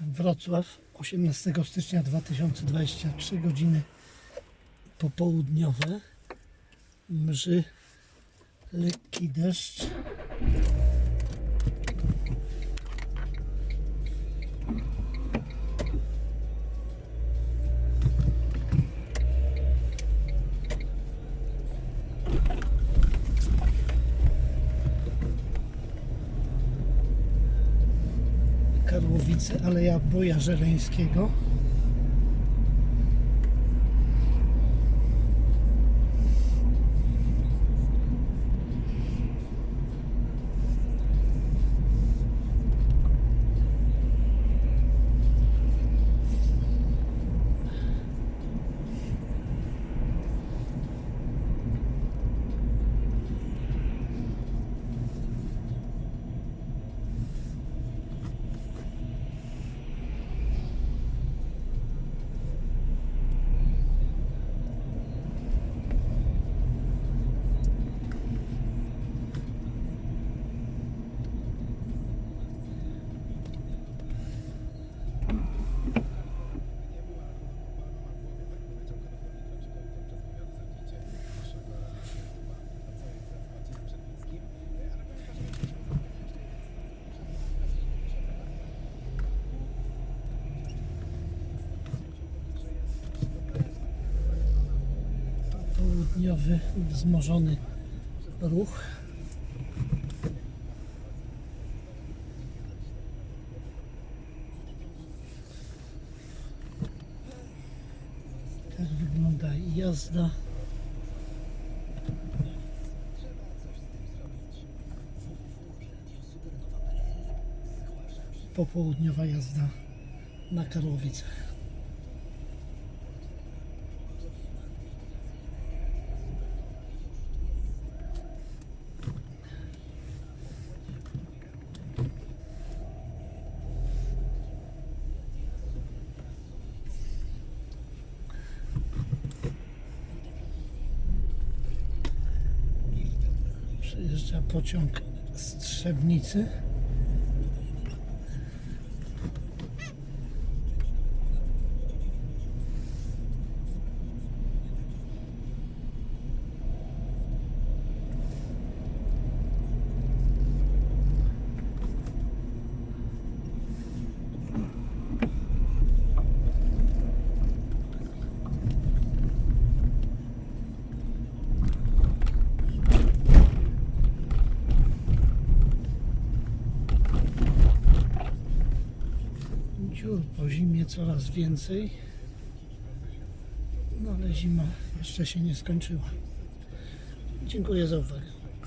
Wrocław 18 stycznia 2023 godziny popołudniowe. Mrzy lekki deszcz Karłowice, Aleja Boja Żeleńskiego. Południowy, wzmożony ruch. Tak wygląda jazda. Popołudniowa jazda na Karłowicach. Przyjeżdża pociąg z Trzebnicy. Po zimie coraz więcej. No ale zima jeszcze się nie skończyła. Dziękuję za uwagę.